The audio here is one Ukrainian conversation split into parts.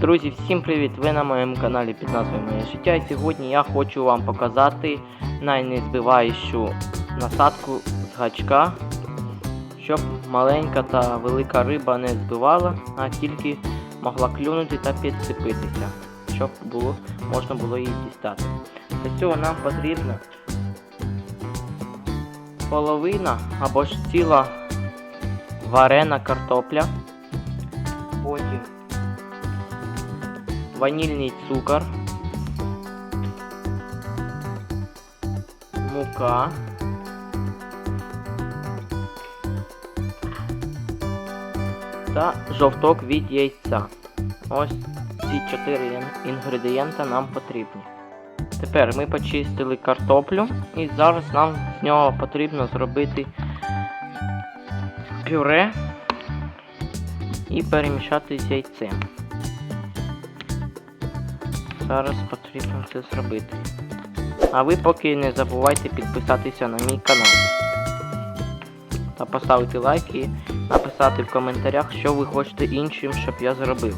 Друзі, всім привіт! Ви на моєму каналі під назвою Моє життя. І сьогодні я хочу вам показати найнезбиваючу насадку з гачка, щоб маленька та велика риба не збивала, а тільки могла клюнути та підцепитися, щоб було, можна було її дістати. Для цього нам потрібна половина або ж ціла варена картопля. Ванільний цукор, мука, та жовток від яйця. Ось ці чотири ін- інгредієнта нам потрібні. Тепер ми почистили картоплю і зараз нам з нього потрібно зробити пюре і перемішати з яйцем. Зараз потрібно це зробити. А ви поки не забувайте підписатися на мій канал. Та поставити лайк і написати в коментарях, що ви хочете іншим, щоб я зробив.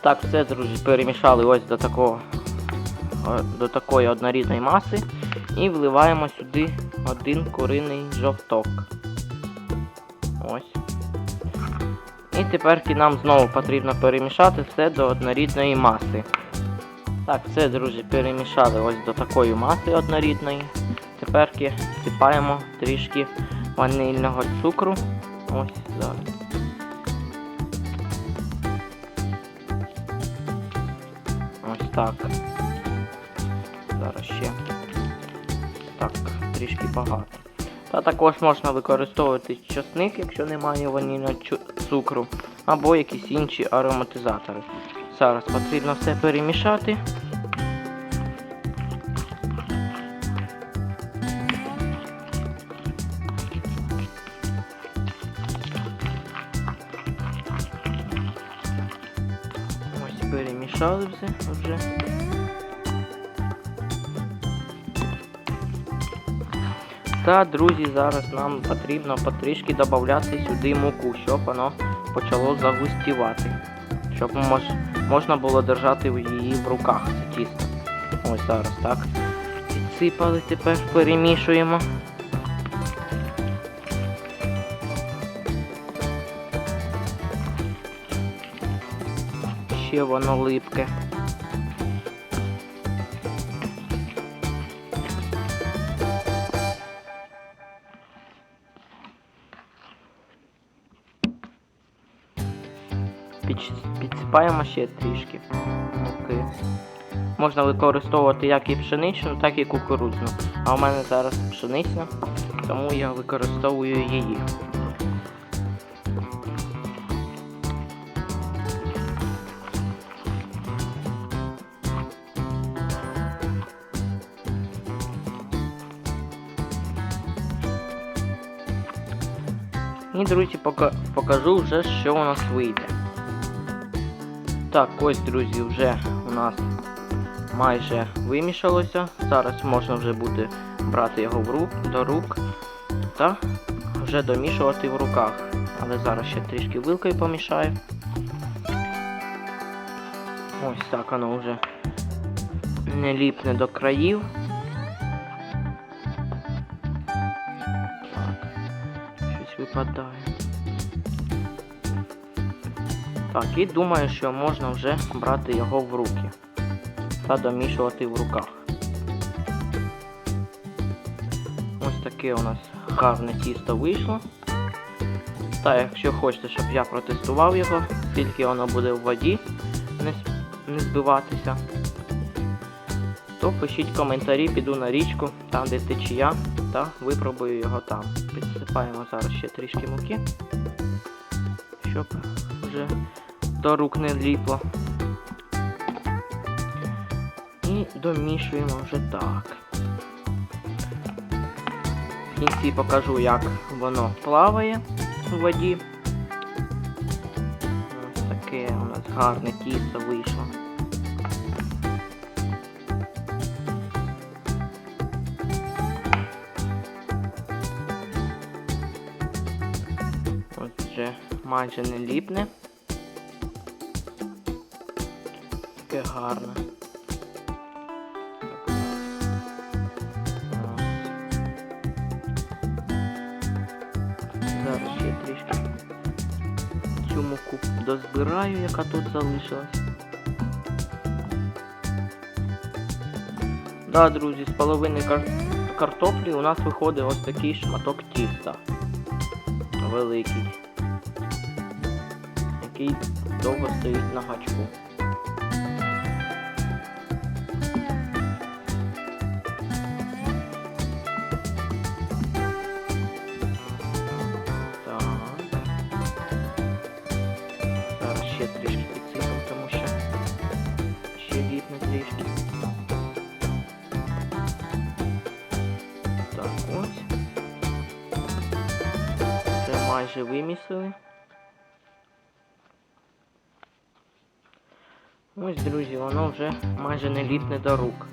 Так, все, друзі, перемішали ось до такого до такої однорідної маси і вливаємо сюди один куриний жовток. Ось. Тепер нам знову потрібно перемішати все до однорідної маси. Так, все, друзі, перемішали ось до такої маси однорідної. Тепер всипаємо трішки ванильного цукру. Ось зараз. Ось так. Зараз ще. Так, трішки багато. Та також можна використовувати часник, якщо немає ванільного цукру, або якісь інші ароматизатори. Зараз потрібно все перемішати. Ось перемішали все вже. Та, друзі, зараз нам потрібно потрішки додати сюди муку, щоб воно почало загустівати. Щоб мож, можна було держати її в руках, це тісто. Ось зараз так. Підсипали, тепер перемішуємо. Ще воно липке. Підсипаємо ще трішки муки. Можна використовувати як і пшеничну, так і кукурудзну. А у мене зараз пшенична, тому я використовую її. І, друзі, покажу вже, що у нас вийде. Так, ось, друзі, вже у нас майже вимішалося. Зараз можна вже буде брати його в рук, до рук та вже домішувати в руках. Але зараз ще трішки вилкою помішаю. Ось так воно вже не ліпне до країв. Так, щось випадає. Так, і думаю, що можна вже брати його в руки та домішувати в руках. Ось таке у нас гарне тісто вийшло. Та якщо хочете, щоб я протестував його, скільки воно буде в воді не, збиватися, то пишіть коментарі, піду на річку, там де течія, та випробую його там. Підсипаємо зараз ще трішки муки, щоб вже до рук не ліпло. І домішуємо вже так. В кінці покажу, як воно плаває у воді. Ось таке у нас гарне тісто вийшло. вже майже не ліпне. Таке гарне. Зараз ще трішки цю муку дозбираю, яка тут залишилась. Да, друзі, з половини кар... картоплі у нас виходить ось такий шматок тіста. Великий. Який довго стоїть на гачку. Це вимісили. Ось, друзі, воно вже майже не ліпне до рук.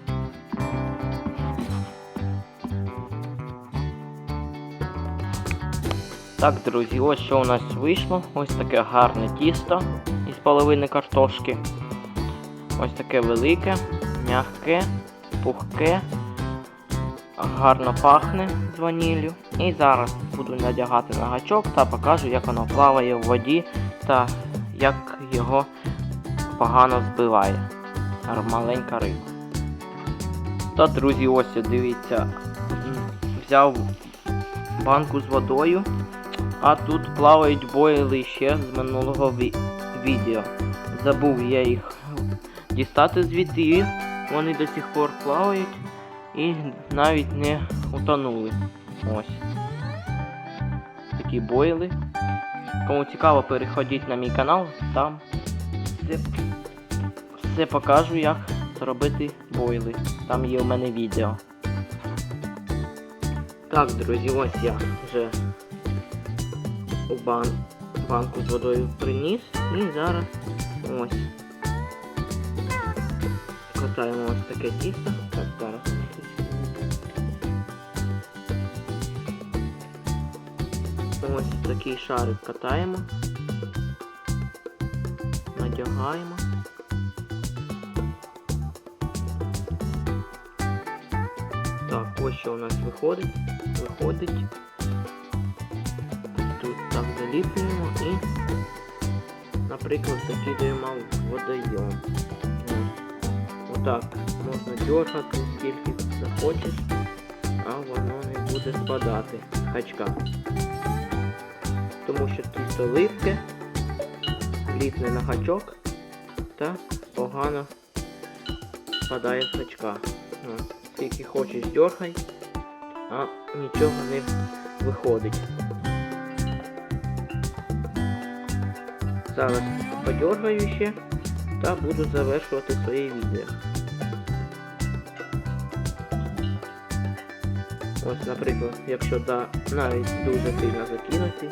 Так, друзі, ось що у нас вийшло. Ось таке гарне тісто із половини картошки. Ось таке велике, м'яке, пухке, гарно пахне з ваніллю. І зараз буду надягати на гачок та покажу, як воно плаває в воді та як його погано збиває. Маленька риба. Та, друзі, ось дивіться, взяв банку з водою, а тут плавають бойли ще з минулого ві- відео. Забув я їх дістати звідти вони до сих пор плавають і навіть не утонули. Ось. Такі бойли. Кому цікаво, переходіть на мій канал, там все, все покажу, як зробити бойли. Там є у мене відео. Так, друзі, ось я вже у бан... банку з водою приніс і зараз ось катаємо ось таке тісто. Так, зараз. Ось такий шарик катаємо. Надягаємо. Так, ось що у нас виходить. Виходить. Тут так заліплюємо і, наприклад, закидаємо в водойом. Отак можна дергати скільки захочеш, а воно не буде спадати з. Тому що тісто липке, ліпне на гачок та погано спадає з гачка. Ось. Скільки хочеш дергай, а нічого не виходить. Зараз подергаю ще та буду завершувати своє відео. Ось, наприклад, якщо да, навіть дуже сильно закинути,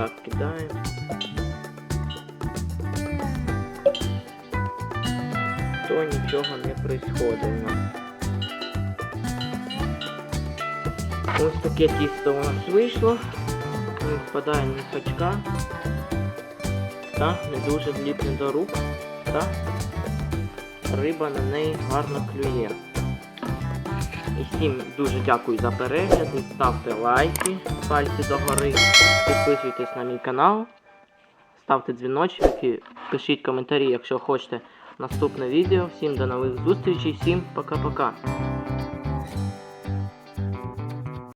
так кидаємо. То нічого не нас. Ось таке тісто у нас вийшло. Не впадає ні сачка. Та не дуже зліпне до рук. Та риба на неї гарно клює. Всім дуже дякую за перегляди. Ставте лайки, пальці догори, підписуйтесь на мій канал, ставте дзвіночки, пишіть коментарі, якщо хочете наступне відео. Всім до нових зустрічей, всім пока-пока.